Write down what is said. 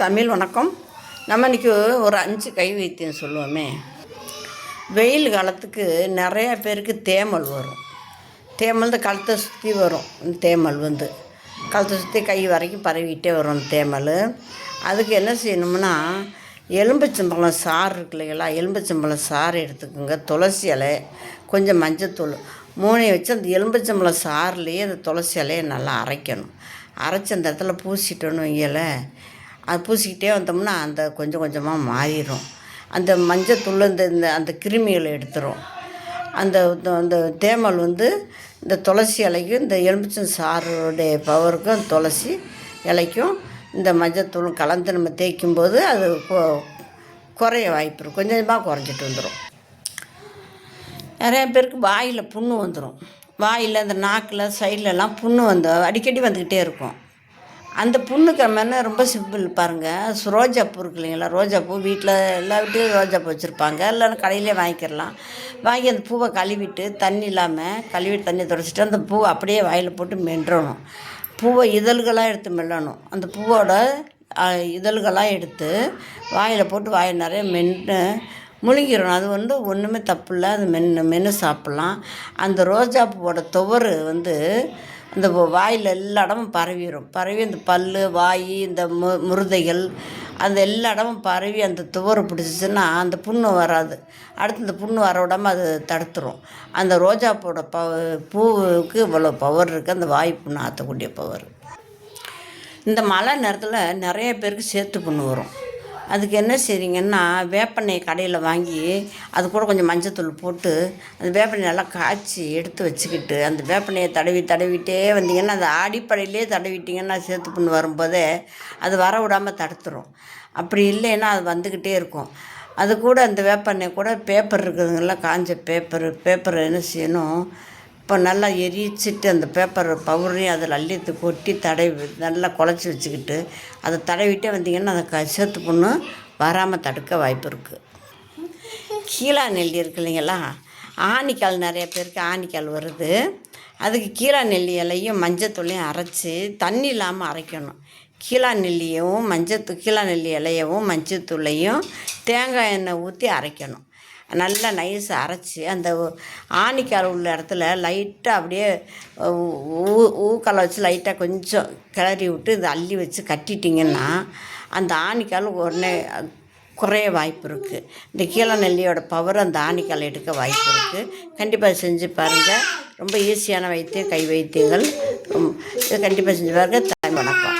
தமிழ் வணக்கம். நம்ம இன்றைக்கி ஒரு அஞ்சு கை வைத்தியம் சொல்லுவோமே. வெயில் காலத்துக்கு நிறையா பேருக்கு தேமல் வரும். தேமல் இந்த கழுத்தை சுற்றி வரும். இந்த தேமல் வந்து கழுத்தை சுற்றி கை வரைக்கும் பரவிக்கிட்டே வரும் தேமல். அதுக்கு என்ன செய்யணும்னா எலும்புச்சம்பழம் சாறு இருக்கு இல்லைங்களா எலும்புச்சம்பழம் சாறு எடுத்துக்கோங்க. துளசி இலை கொஞ்சம் மஞ்சத்தூள். மூணையும் வச்சு அந்த எலும்புச்சம்பழம் சாறுலேயே அந்த துளசி இலையை நல்லா அரைக்கணும். அரைச்சி அந்த இடத்துல பூசிட்டோன்னு வைங்களேன் அது பூசிக்கிட்டே வந்தோம்னா அந்த கொஞ்சம் கொஞ்சமாக மாறிடும் அந்த மஞ்சத்தூள் இந்த இந்த அந்த கிருமிகளை எடுத்துரும். அந்த அந்த தேமல் வந்து இந்த துளசி இலைக்கும் இந்த எலுமிச்சம் சாறுடைய பவருக்கும் துளசி இலைக்கும் இந்த மஞ்சத்தூளும் கலந்து நம்ம தேய்க்கும்போது அது கொ- குறைய வாய்ப்பு இருக்கும் கொஞ்சம் கொஞ்சமாக குறைஞ்சிட்டு வந்துடும் நிறையா பேருக்கு வாயில் புண்ணு வந்துடும் வாயில் அந்த நாக்கில் சைட்லலாம் புண்ணு வந்து அடிக்கடி வந்துக்கிட்டே இருக்கும். அந்த புண்ணுக்கு என்ன ரொம்ப சிம்பிள் பாருங்கள் ரோஜாப்பூ இருக்கு இல்லைங்களா? ரோஜாப்பூ வீட்டில் எல்லா வீட்லேயும் ரோஜாப்பூ வச்சுருப்பாங்க. இல்லைன்னா கடையிலே வாங்கிக்கிறலாம் வாங்கி அந்த பூவை கழுவிட்டு தண்ணி இல்லாமல் கழுவிட்டு தண்ணி துடைச்சிட்டு அந்த பூவை அப்படியே வாயில் போட்டு மென்றணும். பூவை இதழ்களாக எடுத்து மெல்லணும். அந்த பூவோட இதழ்களாக எடுத்து வாயில் போட்டு வாயில் நிறைய மென்று முழுங்கிடணும். அது வந்து ஒன்றுமே தப்பு இல்லை. அது மென்று மென்று சாப்பிட்லாம். அந்த ரோஜா பூவோட துவரு வந்து இந்த வாயில் எல்லா இடமும் பரவிடும் பரவி அந்த பல் வாய் இந்த மு முருதைகள் அந்த எல்லா இடமும் பரவி அந்த துவரு பிடிச்சிச்சின்னா அந்த புண்ணு வராது. அடுத்து இந்த புண்ணு வர விடாமல் அது தடுத்துரும். அந்த ரோஜாப்பூட ப பவ பூவுக்கு இவ்வளோ பவர் இருக்குது அந்த வாய் புண்ணு ஆற்றக்கூடிய பவர் இந்த மழை நேரத்தில் நிறைய பேருக்கு சேர்த்து புண்ணு வரும். அதுக்கு என்ன செய்றீங்கன்னா வேப்பெண்ணெய் கடையில் வாங்கி அது கூட கொஞ்சம் மஞ்சத்தூள் போட்டு அந்த வேப்பெண்ணெய் நல்லா காய்ச்சி எடுத்து வச்சுக்கிட்டு அந்த வேப்பெண்ணெயை தடவி தடவிட்டே வந்தீங்கன்னா அந்த அடிப்படையிலே தடவிட்டிங்கன்னா சேர்த்து புண்ணு வரும்போதே அது வர விடாமல் தடுத்துரும். அப்படி இல்லைன்னா அது வந்துக்கிட்டே இருக்கும். அது கூட அந்த வேப்பெண்ணெய் கூட பேப்பர் இருக்குதுங்களா காஞ்ச பேப்பர் பேப்பர் என்ன செய்யணும் இப்போ நல்லா எரிச்சிட்டு அந்த பேப்பர் பவுரையும் அதில் அள்ளி கொட்டி தடவி நல்லா குழச்சி வச்சுக்கிட்டு அதை தடவிட்டே வந்தீங்கன்னா அந்த கசத்து புண்ணு வராமல் தடுக்க வாய்ப்பு இருக்குது கீழா நெல்லி இருக்கு இல்லைங்களா? ஆணிக்கால் நிறைய பேருக்கு ஆணிக்கால் வருது. அதுக்கு கீழா நெல்லி இலையும் மஞ்சத்தூளையும் அரைச்சி தண்ணி இல்லாமல் அரைக்கணும். கீழா நெல்லியவும் மஞ்சத்து கீழா நெல்லி இலையவும் மஞ்சத்தூளையும் தேங்காய் எண்ணெய் ஊற்றி அரைக்கணும். நல்லா நைஸாக அரைச்சி அந்த ஆணிக்கால் உள்ள இடத்துல லைட்டாக அப்படியே ஊ- ஊக்கால் வச்சு லைட்டாக கொஞ்சம் கிளறி விட்டு இதை அள்ளி வச்சு கட்டிட்டிங்கன்னா அந்த ஆணிக்கால் உடனே குறைய வாய்ப்பு இருக்குது இந்த கீழ நெல்லியோட பவர் அந்த ஆணிக்கால் எடுக்க வாய்ப்பு இருக்குது கண்டிப்பாக செஞ்சு பாருங்கள் ரொம்ப ஈஸியான வைத்தியம் கை வைத்தியங்கள். இதை கண்டிப்பாக செஞ்சு பாருங்கள் தாய் வணக்கம்.